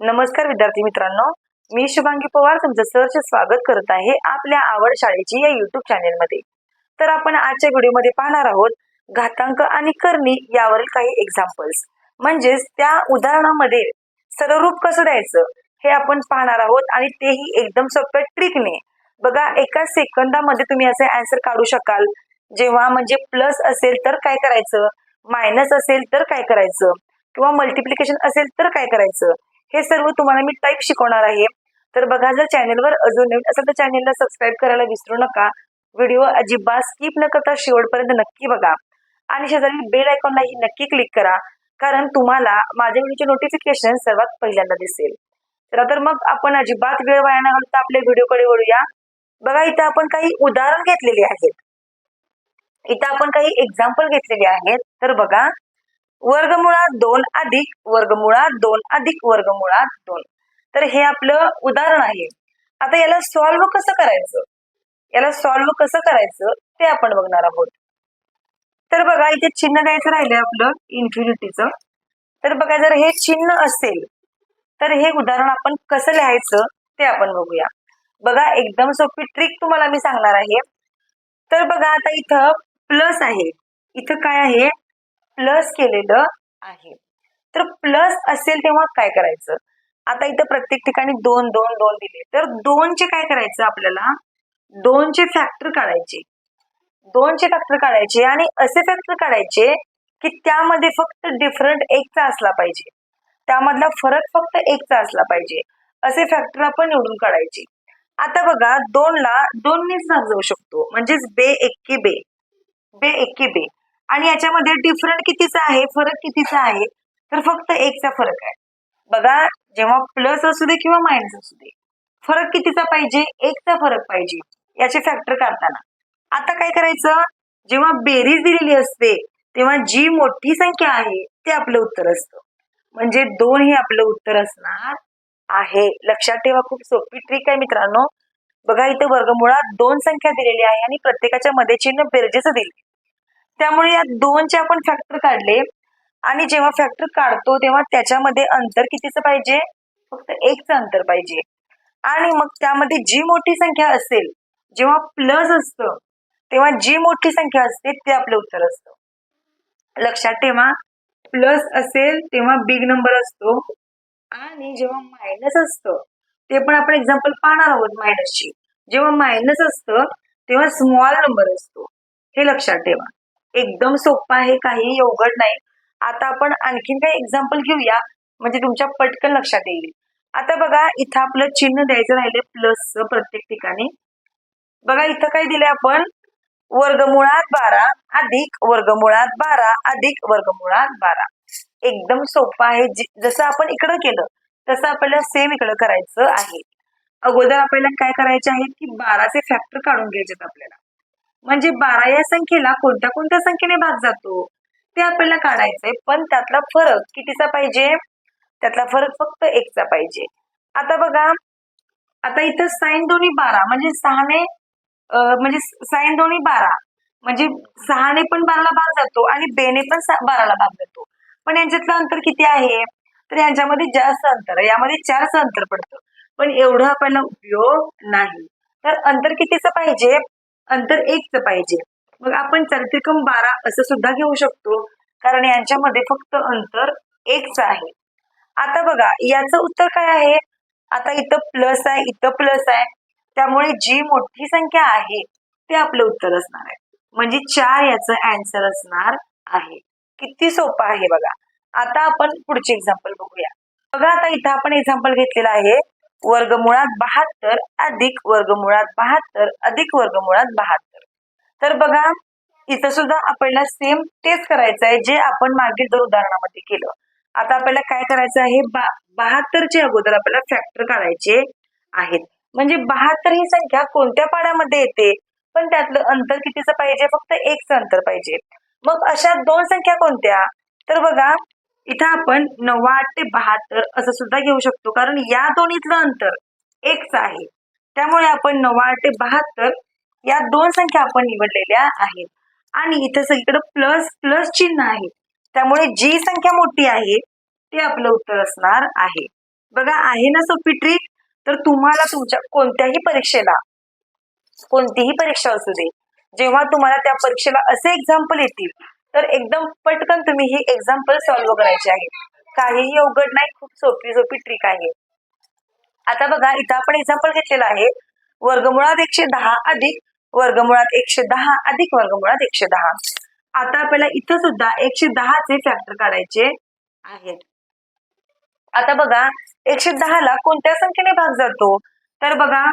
नमस्कार विद्यार्थी मित्रांनो. मी शुभांगी पवार तुमचं सहर्ष स्वागत करत आहे आपल्या आवड शाळेची या युट्यूब चॅनेलमध्ये तर आपण आजच्या व्हिडिओमध्ये पाहणार आहोत घातांक आणि करणी यावरील काही एक्झाम्पल्स म्हणजेच त्या उदाहरणामध्ये सररूप कसं द्यायचं हे आपण पाहणार आहोत आणि तेही एकदम सोप्या ट्रिकने बघा एका सेकंदामध्ये तुम्ही असे आन्सर काढू शकाल. जेव्हा म्हणजे प्लस असेल तर काय करायचं? मायनस असेल तर काय करायचं? किंवा मल्टिप्लिकेशन असेल तर काय करायचं? हे सर्व तुम्हाला मी टाईप शिकवणार आहे. तर बघा जर चॅनेलवर अजून नवीन असं तर चॅनेलला सबस्क्राईब करायला विसरू नका. व्हिडिओ अजिबात स्किप न करता शेवटपर्यंत नक्की बघा. आणि शेजारी बेल आयकॉनलाही नक्की क्लिक करा. कारण तुम्हाला माझ्या व्हिडिओचे नोटिफिकेशन सर्वात पहिल्यांदा दिसेल. तर तर मग आपण अजिबात वेळ वाया न घालता आपल्या व्हिडिओकडे वळूया. बघा इथं आपण काही उदाहरण घेतलेले आहेत. इथं आपण काही एक्झाम्पल घेतलेले आहेत. तर बघा वर्गमुळात दोन अधिक वर्गमुळात दोन अधिक वर्गमुळात दोन. तर हे आपलं उदाहरण आहे. आता याला सॉल्व्ह कसं करायचं? याला सॉल्व्ह कसं करायचं? ते आपण बघणार आहोत. तर बघा इथे चिन्ह द्यायचं राहिलंय आपलं इन्फिनिटीचं तर बघा जर हे चिन्ह असेल तर हे उदाहरण आपण कसं लिहायचं ते आपण बघूया. बघा एकदम सोपी ट्रिक तुम्हाला मी सांगणार आहे. तर बघा आता इथं प्लस आहे. इथं काय आहे? प्लस केलेलं आहे. तर प्लस असेल तेव्हा काय करायचं? आता इथं प्रत्येक ठिकाणी दोन दोन दोन दिले. तर दोनचे काय करायचं आपल्याला? दोनचे फॅक्टर काढायचे. दोनचे फॅक्टर काढायचे आणि असे फॅक्टर काढायचे की त्यामध्ये फक्त डिफरंट एकचा असला पाहिजे. त्यामधला फरक फक्त एकचा असला पाहिजे. असे फॅक्टर आपण निवडून काढायचे. आता बघा दोनला दोननेच भाग जाऊ शकतो. म्हणजेच बे एक्के बे. बे एक्के बे. आणि याच्यामध्ये डिफरंट कितीचा आहे फरक कितीचा आहे तर फक्त एकचा फरक आहे. बघा जेव्हा प्लस असू दे किंवा मायनस असू दे फरक कितीचा पाहिजे एकचा फरक पाहिजे याचे फॅक्टर काढताना. आता काय करायचं? जेव्हा बेरीज दिलेली असते तेव्हा जी मोठी संख्या आहे ते आपलं उत्तर असतं. म्हणजे दोन हे आपलं उत्तर असणार आहे. लक्षात ठेवा खूप सोपी ट्रिक आहे मित्रांनो. बघा इथे वर्गमुळात दोन संख्या दिलेली आहे आणि प्रत्येकाच्या मध्ये चिन्ह बेरजेचं दिले. त्यामुळे या दोनचे आपण फॅक्टर काढले. आणि जेव्हा फॅक्टर काढतो तेव्हा त्याच्यामध्ये अंतर कितीचं पाहिजे? फक्त एकचं अंतर पाहिजे. आणि मग त्यामध्ये जी मोठी संख्या असेल जेव्हा प्लस असतं तेव्हा जी मोठी संख्या असते ते आपलं उत्तर असतं. लक्षात ठेवा प्लस असेल तेव्हा बिग नंबर असतो. आणि जेव्हा मायनस असतं ते पण आपण एक्झाम्पल पाहणार आहोत मायनसची जेव्हा मायनस असतं तेव्हा स्मॉल नंबर असतो. हे लक्षात ठेवा. एकदम सोपं आहे काही अवघड नाही. आता आपण आणखीन काही एक्झाम्पल घेऊया म्हणजे तुमच्या पटकन लक्षात येईल. आता बघा इथं आपलं चिन्ह द्यायचं राहिले प्लस प्रत्येक ठिकाणी. बघा इथं काय दिलंय आपण? वर्गमुळात बारा अधिक वर्गमुळात बारा अधिक वर्गमुळात बारा. एकदम सोपं आहे. जसं आपण इकडं केलं तसं आपल्याला सेम इकडं करायचं आहे. अगोदर आपल्याला काय करायचे आहे की बाराचे फॅक्टर काढून घ्यायचे आपल्याला. म्हणजे बारा या संख्येला कोणत्या कोणत्या संख्येने भाग जातो? ते आपल्याला काढायचंय. पण त्यातला फरक कितीचा पाहिजे? त्यातला फरक फक्त एकचा पाहिजे. आता बघा आता इथं साईन दोन्ही बारा म्हणजे सहाने म्हणजे साईन दोन्ही बारा म्हणजे सहाने पण बाराला भाग जातो आणि बेने पण बाराला भाग जातो. पण यांच्यातलं अंतर किती आहे? तर यांच्यामध्ये जास्त अंतर आहे. यामध्ये चारचं अंतर पडतं. पण एवढं आपल्याला उपयोग नाही. तर अंतर कितीचं पाहिजे? अंतर एकचं पाहिजे. मग आपण चरत्रिकम बारा असं सुद्धा घेऊ शकतो कारण यांच्यामध्ये फक्त अंतर एकच आहे. आता बघा याचं उत्तर काय आहे? आता इथं प्लस आहे इथं प्लस आहे. त्यामुळे जी मोठी संख्या आहे ते आपलं उत्तर असणार आहे. म्हणजे चार याचं अँसर असणार आहे. किती सोपं आहे बघा. आता आपण पुढचे एक्झाम्पल बघूया. बघा आता इथं आपण एक्झाम्पल घेतलेलं आहे. वर्गमुळात बहात्तर अधिक वर्गमुळात बहात्तर अधिक वर्गमुळात बहात्तर. तर बघा इथं सुद्धा आपल्याला सेम तेच करायचं आहे जे आपण मागील दोन उदाहरणामध्ये केलं. आता आपल्याला काय करायचं आहे? बा बहात्तरच्या अगोदर आपल्याला फॅक्टर काढायचे आहेत. म्हणजे बहात्तर ही संख्या कोणत्या पाड्यामध्ये येते? पण त्यातलं अंतर कितीचं पाहिजे? फक्त एकचं अंतर पाहिजे. मग अशा दोन संख्या कोणत्या? तर बघा इथं आपण नव्वद ते बहात्तर असं सुद्धा घेऊ शकतो. कारण या दोन्हीतलं अंतर एकच आहे. त्यामुळे आपण नव्वद ते बहात्तर या दोन संख्या आपण निवडलेल्या आहेत. आणि इथं सगळीकडे प्लस प्लस चिन्ह आहे. त्यामुळे जी संख्या मोठी आहे ते आपलं उत्तर असणार आहे. बघा आहे ना सोपी ट्रिक तर तुम्हाला तुमच्या कोणत्याही परीक्षेला कोणतीही परीक्षा असू दे जेव्हा तुम्हाला त्या परीक्षेला असे एक्झाम्पल येतील तर एकदम पटकन तुम्ही ही एक्झाम्पल सॉल्व्ह करायचे आहे. काहीही अवघड नाही खूप सोपी सोपी ट्रिक आहे. आता बघा इथं आपण एक्झाम्पल घेतलेलं आहे. वर्गमुळात एकशे दहा अधिक वर्गमुळात एकशे दहा अधिक वर्गमुळात एकशे दहा. आता आपल्याला इथं सुद्धा एकशे दहाचे फॅक्टर काढायचे आहेत. आता बघा एकशे दहाला कोणत्या संख्येने भाग जातो? तर बघा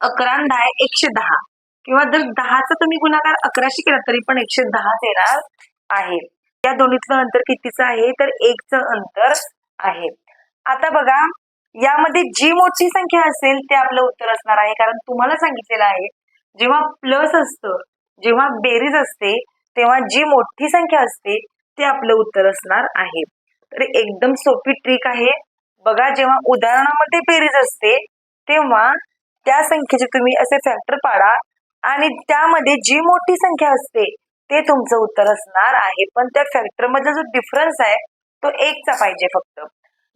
अकरा दहा एकशे दहा. किंवा जर दहाचा तुम्ही गुणाकार अकराशे केला तरी पण एकशे दहा येणार आहे. या दोन्हीतलं अंतर कितीचं आहे? तर एकचं अंतर आहे. आता बघा यामध्ये जी मोठी संख्या असेल ते आपलं उत्तर असणार आहे. कारण तुम्हाला सांगितलेलं आहे जेव्हा प्लस असतं जेव्हा बेरीज असते तेव्हा जी मोठी संख्या असते ते आपलं उत्तर असणार आहे. तर एकदम सोपी ट्रिक आहे. बघा जेव्हा उदाहरणामध्ये बेरीज असते तेव्हा त्या संख्येचे तुम्ही असे फॅक्टर पाडा. आणि त्यामध्ये जी मोठी संख्या असते ते तुमचं उत्तर असणार आहे. पण त्या फॅक्टर मधला जो डिफरन्स आहे तो एकचा पाहिजे फक्त.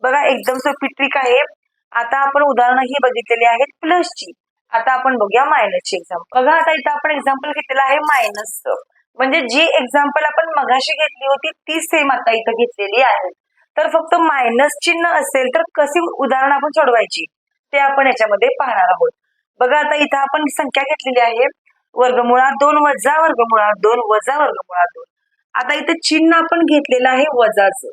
बघा एकदम सोपी ट्रिक आहे. आता आपण उदाहरणं ही बघितलेली आहेत प्लसची आता आपण बघूया मायनसची एक्झाम्पल बघा आता इथं आपण एक्झाम्पल घेतलेलं आहे मायनसचं म्हणजे जी एक्झाम्पल आपण मगाशी घेतली होती ती सेम आता इथं घेतलेली आहे. तर फक्त मायनस चिन्ह असेल तर कशी उदाहरण आपण सोडवायची? ते आपण याच्यामध्ये पाहणार आहोत. बघा आता इथं आपण संख्या घेतलेली आहे. वर्गमुळात दोन वजा वर्गमुळात दोन वजा वर्गमुळात दोन. आता इथं चिन्ह आपण घेतलेलं आहे वजाचं.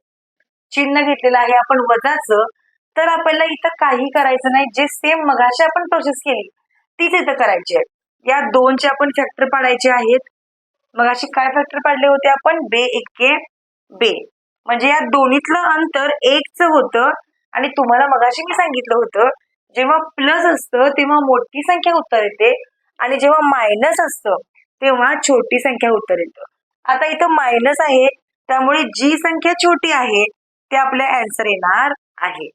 चिन्ह घेतलेलं आहे आपण वजाचं. तर आपल्याला इथं काही करायचं नाही. जे सेम मगाशी आपण प्रोसेस केली तीच इथं करायची आहे. या दोनचे आपण फॅक्टर पाडायचे आहेत. मगाशी काय फॅक्टर पाडले होते आपण? बे एके बे. म्हणजे या दोन्हीतलं अंतर एकच होतं. आणि तुम्हाला मगाशी मी सांगितलं होतं जेव्हा प्लस असतं तेव्हा मोठी संख्या उत्तर येते. आणि जेव्हा मायनस असतं तेव्हा छोटी संख्या उत्तर येतं. आता इथं मायनस आहे त्यामुळे जी संख्या छोटी आहे ते आपल्या अँसर येणार आहे.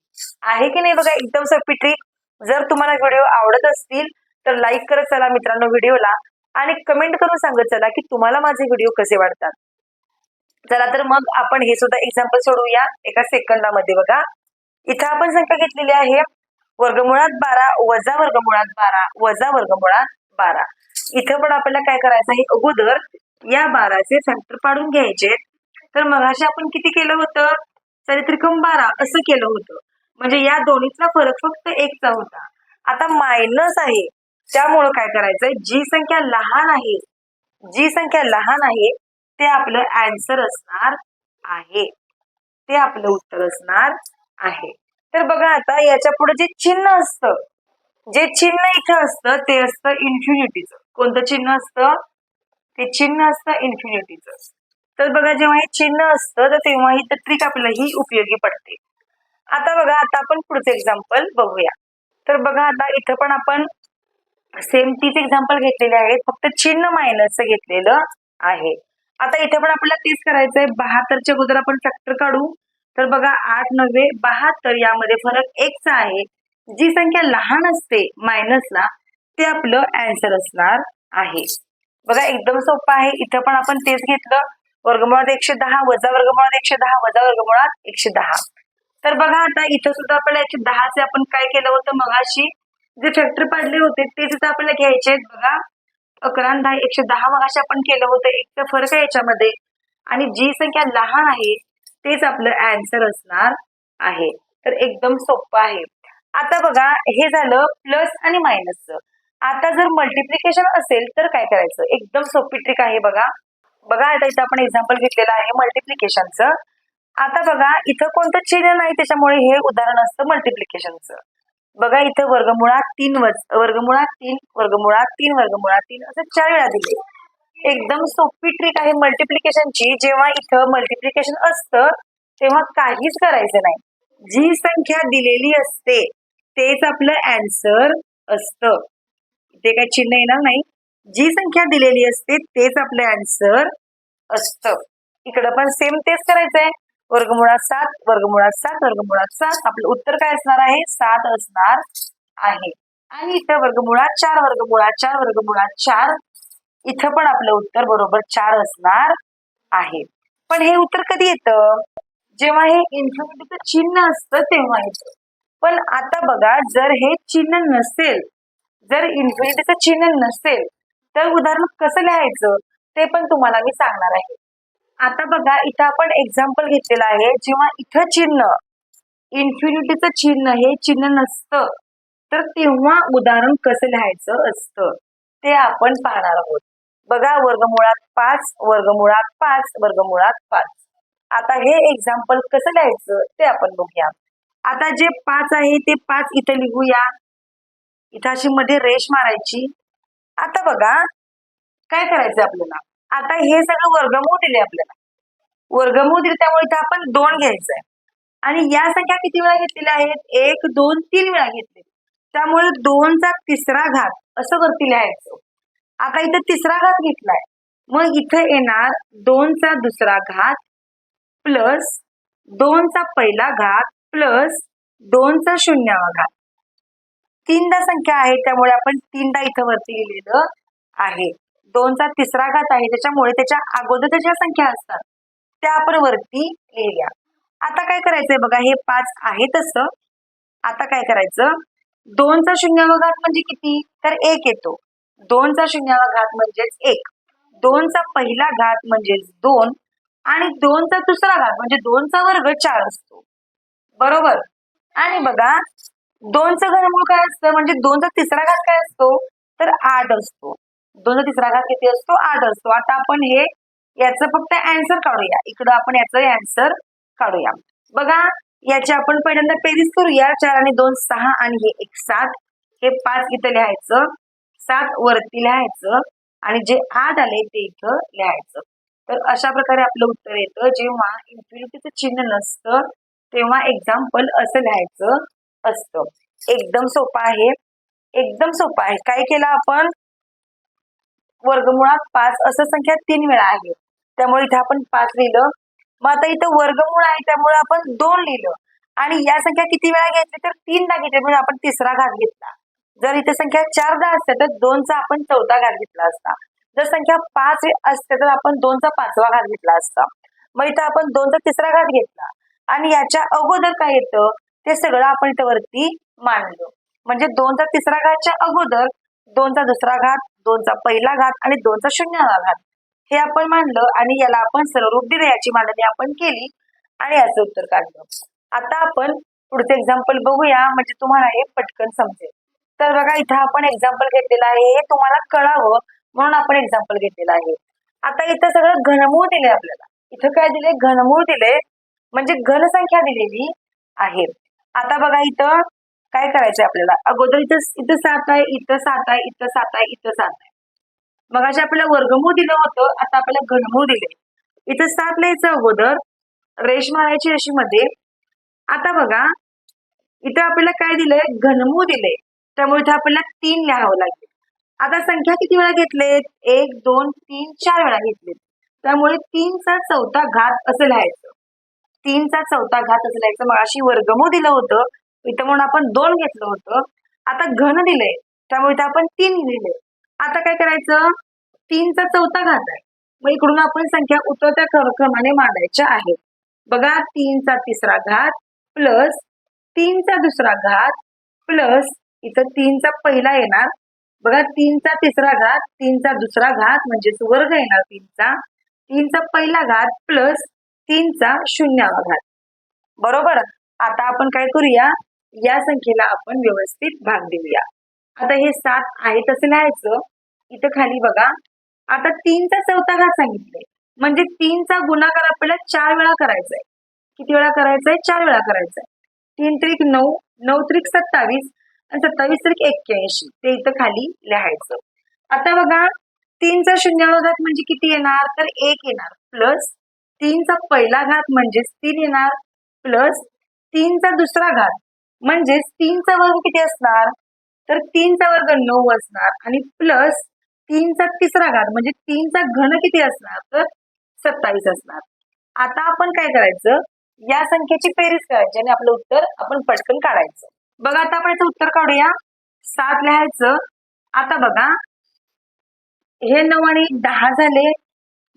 आहे की नाही बघा एकदम सोपी ट्रिक जर तुम्हाला व्हिडिओ आवडत असतील तर लाईक करत चला मित्रांनो व्हिडिओला आणि कमेंट करून सांगत चला की तुम्हाला माझे व्हिडिओ कसे वाटतात. चला तर मग आपण हे सुद्धा एक्झाम्पल सोडवूया एका सेकंदामध्ये बघा. इथं आपण संख्या घेतलेली आहे वर्गमुळात बारा वजा वर्गमुळात बारा वजा वर्गमुळात बारा. इथं पण आपल्याला काय करायचं आहे? अगोदर या बाराचे फॅक्टर पाडून घ्यायचे. तर मगाशी आपण किती केलं होतं? चरित्रिकम बारा असं केलं होतं. म्हणजे या दोन्हीतला फरक फक्त एकचा होता. आता मायनस आहे. त्यामुळं काय करायचंय? जी संख्या लहान आहे जी संख्या लहान आहे ते आपलं अँसर असणार आहे. ते आपलं उत्तर असणार आहे. तर बघा आता याच्यापुढे जे चिन्ह असतं जे चिन्ह इथं असतं ते असतं इन्फिनिटीचं कोणतं चिन्ह असतं? ते चिन्ह असतं इन्फिनिटीचं तर बघा जेव्हा हे चिन्ह असतं तर तेव्हा ही ट्रिक आपल्याला ही उपयोगी पडते. आता बघा आता आपण पुढचं एक्झाम्पल बघूया. तर बघा आता इथं पण आपण सेम तीच एक्झाम्पल घेतलेले आहेत फक्त चिन्ह मायनसचं घेतलेलं आहे. आता इथे पण आपल्याला तेच करायचंय. बहात्तरच्या अगोदर आपण फॅक्टर काढू. तर बघा आठ नव्वे बहात्तर यामध्ये फरक एकचा आहे. जी संख्या लहान असते मायनसला ते आपलं अँसर असणार आहे. बघा एकदम सोपं आहे. इथं पण आपण तेच घेतलं. वर्गमुळात एकशे दहा वजा वर्गमुळात एकशे दहा वजा वर्गमुळात एकशे दहा. तर बघा आता इथं सुद्धा आपल्याला एकशे दहाचे आपण काय केलं होतं मगाशी? जे फॅक्टर पाडले होते ते सुद्धा आपल्याला घ्यायचे आहेत. बघा अकरा दहा एकशे दहा मगाशी आपण केलं होतं. एकचा फरक आहे याच्यामध्ये. आणि जी संख्या लहान आहे तेच आपलं अँसर असणार आहे. तर एकदम सोपं आहे. आता बघा हे झालं प्लस आणि मायनसचं आता जर मल्टिप्लिकेशन असेल तर काय करायचं? एकदम सोपी ट्रिक आहे बघा. बघा आता इथं आपण एक्झाम्पल घेतलेलं आहे मल्टिप्लिकेशनचं आता बघा इथं कोणतं चिन्ह नाही त्याच्यामुळे हे उदाहरण असतं मल्टिप्लिकेशनचं बघा इथं वर्गमुळात तीन वज वर्गमुळात तीन वर्गमुळात तीन वर्गमुळात तीन असं चार वेळा दिले. एकदम सोपी ट्रिक आहे मल्टिप्लिकेशनची जेव्हा इथं मल्टिप्लिकेशन असतं तेव्हा काहीच करायचं नाही. जी संख्या दिलेली असते तेच आपलं अँसर असतं. ते काय चिन्ह येणार नाही. जी संख्या दिलेली असते तेच आपलं आन्सर असतं. इकडं पण सेम तेच करायचंय. वर्गमुळात सात वर्गमुळात सात वर्गमुळात सात. आपलं उत्तर काय असणार आहे? सात असणार आहे. आणि इथं वर्गमुळात चार वर्गमुळात चार वर्गमुळात चार. इथं पण आपलं उत्तर बरोबर चार असणार आहे. पण हे उत्तर कधी येतं? जेव्हा हे इन्फिनिटीचं चिन्ह असतं तेव्हा येतं. पण आता बघा जर हे चिन्ह नसेल जर इन्फिनिटीचं चिन्ह नसेल तर उदाहरण कसं लिहायचं? ते पण तुम्हाला मी सांगणार आहे. आता बघा इथं आपण एक्झाम्पल घेतलेलं आहे. जेव्हा इथं चिन्ह इन्फिनिटीचं चिन्ह हे चिन्ह नसतं तर तेव्हा उदाहरण कसं लिहायचं असतं? ते आपण पाहणार आहोत. बघा वर्गमुळात पाच वर्गमुळात पाच वर्गमुळात पाच. आता हे एक्झाम्पल कसं लिहायचं ते आपण बघूया. आता जे पाच आहे ते पाच इथं लिहूया. इथं अशी मध्ये रेश मारायची. आता बघा काय करायचं आपल्याला? आता हे सगळं वर्गमूळ दिले आपल्याला. वर्गमूळ दिले त्यामुळे इथं आपण दोन घ्यायचं आहे आणि या संख्या किती वेळा घेतलेल्या आहेत? एक दोन तीन वेळा घेतले त्यामुळे दोनचा तिसरा घात असं वरती लिहायचं. आता इथं तिसरा घात घेतलाय. मग इथं येणार दोनचा दुसरा घात प्लस दोनचा पहिला घात प्लस दोनचा शून्यावा घात. तीनदा संख्या आहे त्यामुळे आपण तीनदा इथं वरती लिहिलेलं आहे. दोनचा तिसरा घात आहे त्याच्यामुळे त्याच्या अगोदरच्या ज्या संख्या असतात. त्या आपण वरती लिहिल्या आता काय करायचंय बघा हे पाच आहे तसं. आता काय करायचं? दोनचा शून्यावा घात म्हणजे किती? तर एक येतो. दोनचा शून्यावा घात म्हणजेच एक. दोनचा पहिला घात म्हणजेच दोन आणि दोनचा दुसरा घात म्हणजे दोनचा वर्ग चार असतो. बरोबर? आणि बघा दोनचं घनमूळ काय असतं? म्हणजे दोनचा तिसरा घात काय असतो? तर आठ असतो. दोनचा तिसरा घात किती असतो? आठ असतो. आता आपण हे याचं फक्त अँसर काढूया. इकडं आपण याचं अँसर काढूया. बघा याची आपण पहिल्यांदा पेरीज करूया. चार आणि दोन सहा आणि हे एक सात. हे पाच इथं लिहायचं. सात वरती लिहायचं आणि जे आत आले ते इथं लिहायचं. तर अशा प्रकारे आपलं उत्तर येतं. जेव्हा इन्फिनिटीचं चिन्ह नसतं तेव्हा एक्झाम्पल असं लिहायचं असतं. एकदम सोपं आहे. एकदम सोपं आहे. काय केलं आपण? वर्गमुळात पाच असं संख्या तीन वेळा आहे. त्यामुळे इथे आपण पाच लिहिलं. मग आता इथं वर्गमूळ आहे त्यामुळे आपण दोन लिहिलं. आणि या संख्या किती वेळा घेतली तर तीनदा घेतली. म्हणजे आपण तिसरा घात घेतला. जर इथे संख्या चारदा असते तर दोनचा आपण चौथा घात घेतला असता. जर संख्या पाच असते तर आपण दोनचा पाचवा घात घेतला असता. मग इथं आपण दोनचा तिसरा घात घेतला. आणि याच्या अगोदर काय येतं? ते सगळं आपण इथं वरती मांडलं. म्हणजे दोनचा तिसरा घातच्या अगोदर दोनचा दुसरा घात दोनचा पहिला घात आणि दोनचा शून्यावा घात. हे आपण मांडलं आणि याला आपण सर्वरूप दिलं. याची मांडणी आपण केली आणि याचं उत्तर काढलं. आता आपण पुढचं एक्झाम्पल बघूया. म्हणजे तुम्हाला हे पटकन समजेल. तर बघा इथं आपण एक्झाम्पल घेतलेलं आहे. हे तुम्हाला कळावं म्हणून आपण एक्झाम्पल घेतलेलं आहे. आता इथं सगळं घनमूळ दिले आपल्याला. इथं काय दिले घनमूळ दिले म्हणजे घनसंख्या दिलेली आहे. आता बघा इथं काय करायचंय आपल्याला? अगोदर इथं इथं सात आहे इथं सात आहे इथं सात आहे इथं सात आहे. मग अशा आपल्याला वर्गमूळ दिलं होतं आता आपल्याला घनमूळ दिले इथं सात लिहायचं अगोदर. रेश मारायची अशी मध्ये. आता बघा इथं आपल्याला काय दिलंय? घनमूळ दिले त्यामुळे इथे आपल्याला तीन लिहावं लागेल. आता संख्या किती वेळा घेतलेत? एक दोन तीन चार वेळा घेतलेत. त्यामुळे तीनचा चौथा घात असं लिहायचं. तीनचा चौथा घात असं लिहायचं. मग अशी वर्गमूळ दिलं होतं. इथं म्हणून आपण दोन घेतलं होतं. आता घन दिलंय. त्यामुळे इथं आपण तीन लिहिले. आता काय करायचं? तीनचा चौथा घात आहे. मग इकडून आपण संख्या उतरत्या क्रमाने मांडायच्या आहेत. बघा तीनचा तिसरा घात प्लस तीनचा दुसरा घात प्लस इथं तीनचा पहिला येणार. बघा तीनचा तिसरा घात तीनचा दुसरा घात म्हणजे सुवर्ग येणार तीनचा. तीनचा पहिला घात प्लस तीनचा शून्यावा घात. बरोबर? आता आपण काय करूया? या संख्येला आपण व्यवस्थित भाग देऊया. आता हे सात आहे तसं लिहायचं. इथं खाली बघा. आता तीनचा चौथा घात सांगितले म्हणजे तीनचा गुणाकार आपल्याला चार वेळा करायचा आहे किती वेळा करायचा आहे चार वेळा करायचा आहे तीन त्रिक नऊ नऊ त्रिक सत्तावीस आणि सत्तावीस तारीख एक्क्याऐंशी. ते इथं खाली लिहायचं. आता बघा तीनचा शून्य घात म्हणजे किती येणार? तर एक येणार. प्लस तीनचा पहिला घात म्हणजेच तीन येणार. प्लस तीनचा दुसरा घात म्हणजेच तीनचा वर्ग किती असणार? तर तीनचा वर्ग नऊ असणार. आणि प्लस तीनचा तिसरा घात म्हणजे तीनचा घन किती असणार? तर सत्तावीस असणार. आता आपण काय करायचं? या संख्येची बेरीज करायची आणि आपलं उत्तर आपण पटकन काढायचं. बघा आता आपण याचं उत्तर काढूया. सात लिहायचं. आता बघा. हे नऊ आणि दहा झाले.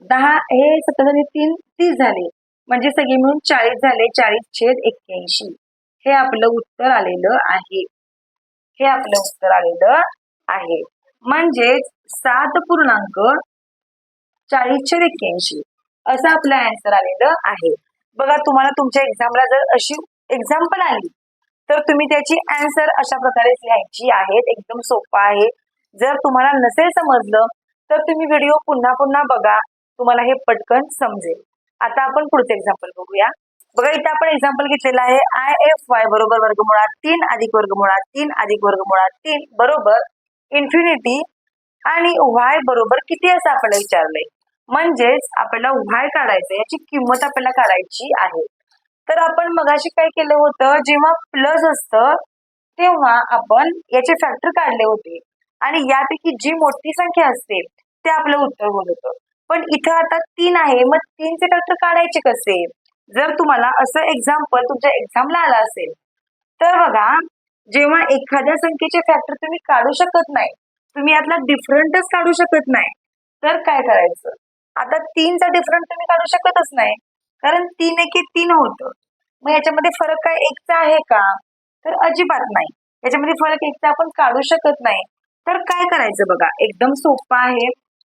दहा हे सतरा आणि तीन तीस झाले. म्हणजे सगळी मिळून चाळीस झाले. चाळीस छेद एक्क्याऐंशी. हे आपलं उत्तर आलेलं आहे. हे आपलं उत्तर आलेलं आहे. म्हणजेच सात पूर्णांक चाळीस छेद एक्क्याऐंशी. असं आपलं आन्सर आलेलं आहे. बघा तुम्हाला तुमच्या एक्झामला जर अशी एक्झाम्पल आली तर तुम्ही त्याची अँसर अशा प्रकारे लिहायची आहेत. एकदम सोपं आहे. जर तुम्हाला नसेल समजलं तर तुम्ही व्हिडिओ पुन्हा पुन्हा बघा. तुम्हाला हे पटकन समजेल. आता आपण पुढचं एक्झाम्पल बघूया. बघा इथे आपण एक्झाम्पल घेतलेलं आहे. आय एफ वाय बरोबर वर्गमुळात तीन अधिक वर्गमुळात तीन अधिक वर्गमुळात तीन बरोबर इन्फिनिटी आणि वाय बरोबर किती असं आपल्याला विचारलंय? म्हणजेच आपल्याला वाय काढायचं याची किंमत आपल्याला काढायची आहे. तर आपण मगाशी काय केलं होतं जेव्हा प्लस असतं तेव्हा आपण याचे फॅक्टर काढले होते. आणि यापैकी जी मोठी संख्या असते ते आपलं उत्तर होत होतं. पण इथं आता तीन आहे मग तीनचे फॅक्टर काढायचे कसे? जर तुम्हाला असं एक्झाम्पल तुमच्या एक्झामला आला असेल तर बघा जेव्हा एखाद्या संख्येचे फॅक्टर तुम्ही काढू शकत नाही तुम्ही यातला डिफरंटच काढू शकत नाही तर काय करायचं? आता तीनचा डिफरंट तुम्ही काढू शकतच नाही. कारण तीन एके तीन होतं. मग याच्यामध्ये फरक काय? एकचा आहे का? तर अजिबात नाही. याच्यामध्ये फरक एकचा आपण काढू शकत नाही. तर काय करायचं बघा? एकदम सोपं आहे.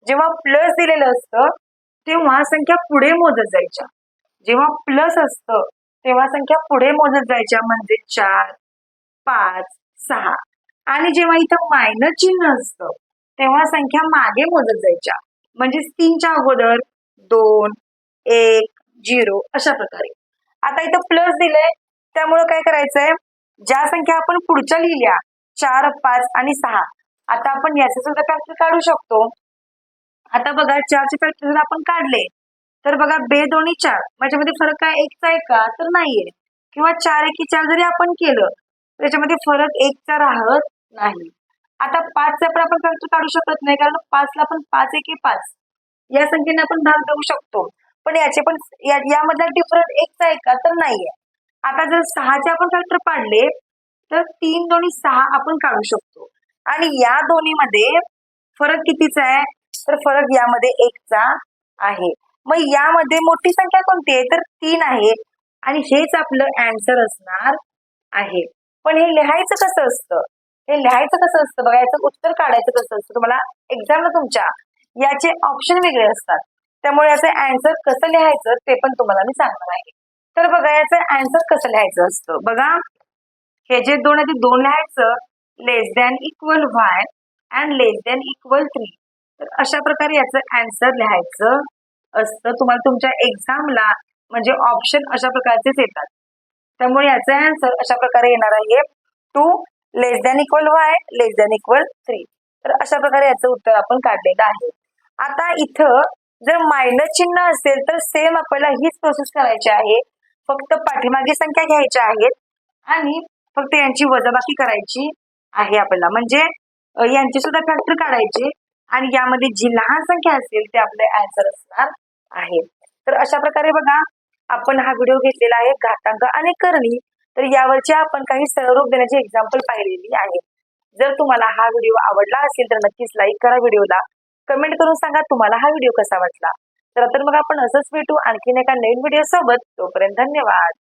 जेव्हा प्लस दिलेलं असतं तेव्हा संख्या पुढे मोजत जायच्या. जेव्हा प्लस असतं तेव्हा संख्या पुढे मोजत जायच्या. म्हणजे चार पाच सहा. आणि जेव्हा इथं मायनस चिन्ह असतं तेव्हा संख्या मागे मोजत जायच्या. म्हणजेच तीनच्या अगोदर दोन एक झिरो अशा प्रकारे. आता इथं प्लस दिलंय. त्यामुळं काय करायचंय? ज्या संख्या आपण पुढच्या लिहिल्या चार पाच आणि सहा. आता आपण याचे सुद्धा फॅक्टर काढू शकतो. आता बघा चारचे फॅक्टर जर आपण काढले तर बघा बे दोन्ही चार माझ्यामध्ये फरक काय? एकचा आहे का तर नाहीये. किंवा चार एकी चार जरी आपण केलं त्याच्यामध्ये फरक एकचा राहत नाही. आता पाचचा पण आपण फॅक्टर काढू शकत नाही कारण पाचला आपण पाच एके पाच. या संख्येने आपण भाग देऊ शकतो. पण याचे पण या- यामधला डिफरन्स एकचा आहे का तर नाहीये. आता जर सहाचे आपण फॅक्टर पाडले तर तीन दोन्ही सहा आपण काढू शकतो. आणि या दोन्हीमध्ये फरक कितीचा आहे? तर फरक यामध्ये एकचा आहे. मग यामध्ये मोठी संख्या कोणती आहे? तर तीन आहे. आणि हेच आपलं अँसर असणार आहे. पण हे लिहायचं कसं असतं? हे लिहायचं कसं असतं? बघा याचं उत्तर काढायचं कसं असतं? तुम्हाला एक्झामला तुमच्या याचे ऑप्शन वेगळे असतात. त्यामुळे याचं अँसर कसं लिहायचं ते पण तुम्हाला मी सांगणार आहे. तर बघा याचं अँसर कसं लिहायचं असतं? बघा हे जे दोन आहे ते दोन लिहायचं. Less than equal Y and less than equal three तर अशा प्रकारे याचं अँसर लिहायचं असतं. तुम्हाला तुमच्या एक्झामला म्हणजे ऑप्शन अशा प्रकारचेच येतात. त्यामुळे याचं अँसर अशा प्रकारे येणार आहे. Two less than equal Y less than equal three तर अशा प्रकारे याचं उत्तर आपण काढलेलं आहे. आता इथं जर मायनस चिन्ह असेल तर सेम आपल्याला हीच प्रोसेस करायची आहे. फक्त पाठीमागे संख्या घ्यायच्या आहेत आणि फक्त यांची वजाबाकी करायची आहे आपल्याला. म्हणजे यांची सुद्धा फॅक्टर काढायचे आणि यामध्ये जी लहान संख्या असेल ते आपले आन्सर असणार आहे. तर अशा प्रकारे बघा आपण हा व्हिडिओ घेतलेला आहे घातांक आणि करणी. तर यावरचे आपण काही सरळरूप देण्याची एक्झाम्पल पाहिलेली आहे. जर तुम्हाला हा व्हिडिओ आवडला असेल तर नक्कीच लाईक करा व्हिडिओला कमेंट करून सांगा तुम्हाला हा व्हिडिओ कसा वाटला. तर तर मग आपण असंच भेटू आणखीन एका नवीन व्हिडिओ सोबत तोपर्यंत धन्यवाद.